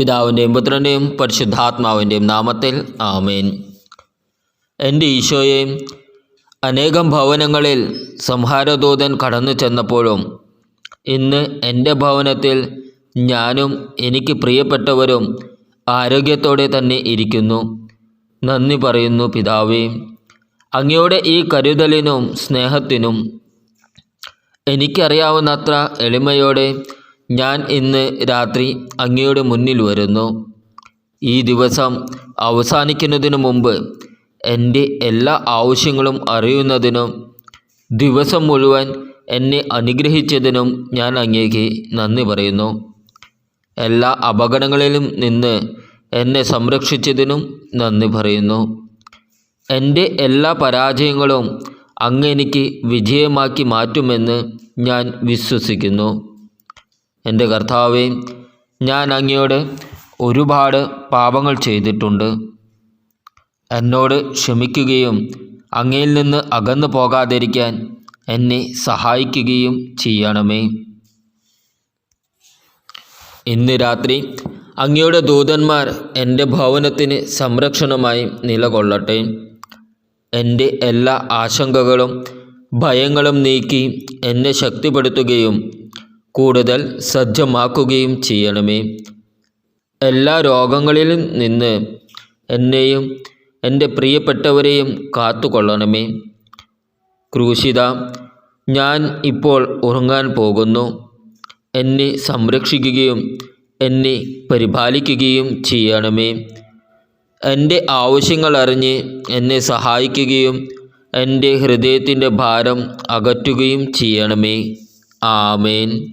പിതാവിന്റെയും പുത്രന്റെയും പരിശുദ്ധാത്മാവിന്റെയും നാമത്തിൽ ആമേൻ. എന്റെ ഈശോയെ അനേകം ഭവനങ്ങളിൽ സംഹാരദൂതൻ കടന്നു ചെന്നപ്പോഴും ഇന്ന് എന്റെ ഭവനത്തിൽ ഞാനും എനിക്ക് പ്രിയപ്പെട്ടവരും ആരോഗ്യത്തോടെ തന്നെ ഇരിക്കുന്നു. നന്ദി പറയുന്നു പിതാവേ. അങ്ങയുടെ ഈ കരുതലിനും സ്നേഹത്തിനും എനിക്കറിയാവുന്നത്ര എളിമയോടെ ഞാൻ ഇന്ന് രാത്രി അങ്ങയുടെ മുന്നിൽ വരുന്നു. ഈ ദിവസം അവസാനിക്കുന്നതിനു മുമ്പ് എന്റെ എല്ലാ ആവശ്യങ്ങളും അറിയുന്നതിനും ദിവസം മുഴുവൻ എന്നെ അനുഗ്രഹിച്ചതിനും ഞാൻ അങ്ങേക്ക് നന്ദി പറയുന്നു. എല്ലാ അപകടങ്ങളിലും നിന്ന് എന്നെ സംരക്ഷിച്ചതിനും നന്ദി പറയുന്നു. എന്റെ എല്ലാ പരാജയങ്ങളും അങ്ങ് എനിക്ക് വിജയമാക്കി മാറ്റുമെന്ന് ഞാൻ വിശ്വസിക്കുന്നു. എന്റെ കർത്താവേ ഞാൻ അങ്ങയോട് ഒരുപാട് പാപങ്ങൾ ചെയ്തിട്ടുണ്ട്. എന്നോട് ക്ഷമിക്കുകയും അങ്ങയിൽ നിന്ന് അകന്നു പോകാതിരിക്കാൻ എന്നെ സഹായിക്കുകയും ചെയ്യണമേ. ഇന്ന് രാത്രി അങ്ങയുടെ ദൂതന്മാർ എന്റെ ഭവനത്തിന് സംരക്ഷണമായി നിലകൊള്ളട്ടെ. എന്റെ എല്ലാ ആശങ്കകളും ഭയങ്ങളും നീക്കി എന്നെ ശക്തിപ്പെടുത്തുകയും കൂടുതൽ സജ്ജമാക്കുകയും ചെയ്യണമേ. എല്ലാ രോഗങ്ങളിൽ നിന്ന് എന്നെയും എന്റെ പ്രിയപ്പെട്ടവരെയും കാത്തുകൊള്ളണമേ. ക്രൂശിത ഞാൻ ഇപ്പോൾ ഉറങ്ങാൻ പോകുന്നു. എന്നെ സംരക്ഷിക്കുകയും എന്നെ പരിപാലിക്കുകയും ചെയ്യണമേ. എന്റെ ആവശ്യങ്ങൾ അറിഞ്ഞ് എന്നെ സഹായിക്കുകയും എന്റെ ഹൃദയത്തിന്റെ ഭാരം അകറ്റുകയും ചെയ്യണമേ. ആമേൻ.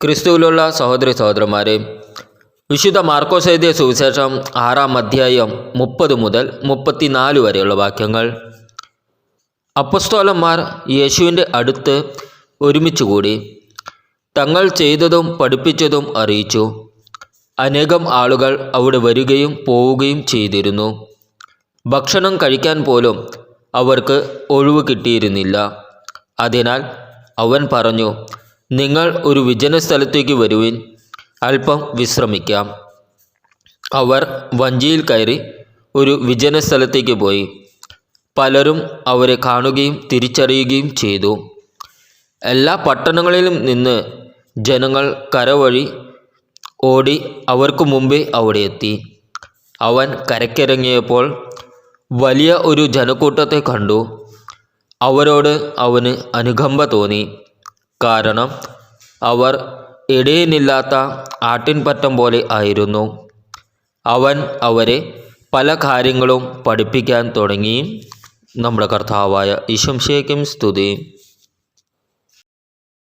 ക്രിസ്തുവിലുള്ള സഹോദരി സഹോദരന്മാരെ വിശുദ്ധ മാർക്കോസ് എഴുതിയ സുവിശേഷം ആറാം അധ്യായം മുപ്പത് മുതൽ മുപ്പത്തിനാല് വരെയുള്ള വാക്യങ്ങൾ. അപ്പസ്തോലന്മാർ യേശുവിന്റെ അടുത്ത് ഒരുമിച്ച് കൂടി തങ്ങൾ ചെയ്തതും പഠിപ്പിച്ചതും അറിയിച്ചു. അനേകം ആളുകൾ അവിടെ വരികയും പോവുകയും ചെയ്തിരുന്നു. ഭക്ഷണം കഴിക്കാൻ പോലും അവർക്ക് ഒഴിവ് കിട്ടിയിരുന്നില്ല. അതിനാൽ അവൻ പറഞ്ഞു നിങ്ങൾ ഒരു വിജന സ്ഥലത്തേക്ക് വരുവിൻ അല്പം വിശ്രമിക്കാം. അവർ വഞ്ചിയിൽ കയറി ഒരു വിജന സ്ഥലത്തേക്ക് പോയി. പലരും അവരെ കാണുകയും തിരിച്ചറിയുകയും ചെയ്തു. എല്ലാ പട്ടണങ്ങളിലും നിന്ന് ജനങ്ങൾ കരവഴി ഓടി അവർക്ക് മുമ്പേ അവിടെ എത്തി. അവൻ കരക്കിറങ്ങിയപ്പോൾ വലിയ ഒരു ജനക്കൂട്ടത്തെ കണ്ടു. അവരോട് അവന് അനുകമ്പ തോന്നി. കാരണം അവർ ഇടയനില്ലാത്ത ആട്ടിൻപറ്റം പോലെ ആയിരുന്നു. അവൻ അവരെ പല കാര്യങ്ങളും പഠിപ്പിക്കാൻ തുടങ്ങി. നമ്മുടെ കർത്താവായ ഈശംശേക്കും സ്തുതി.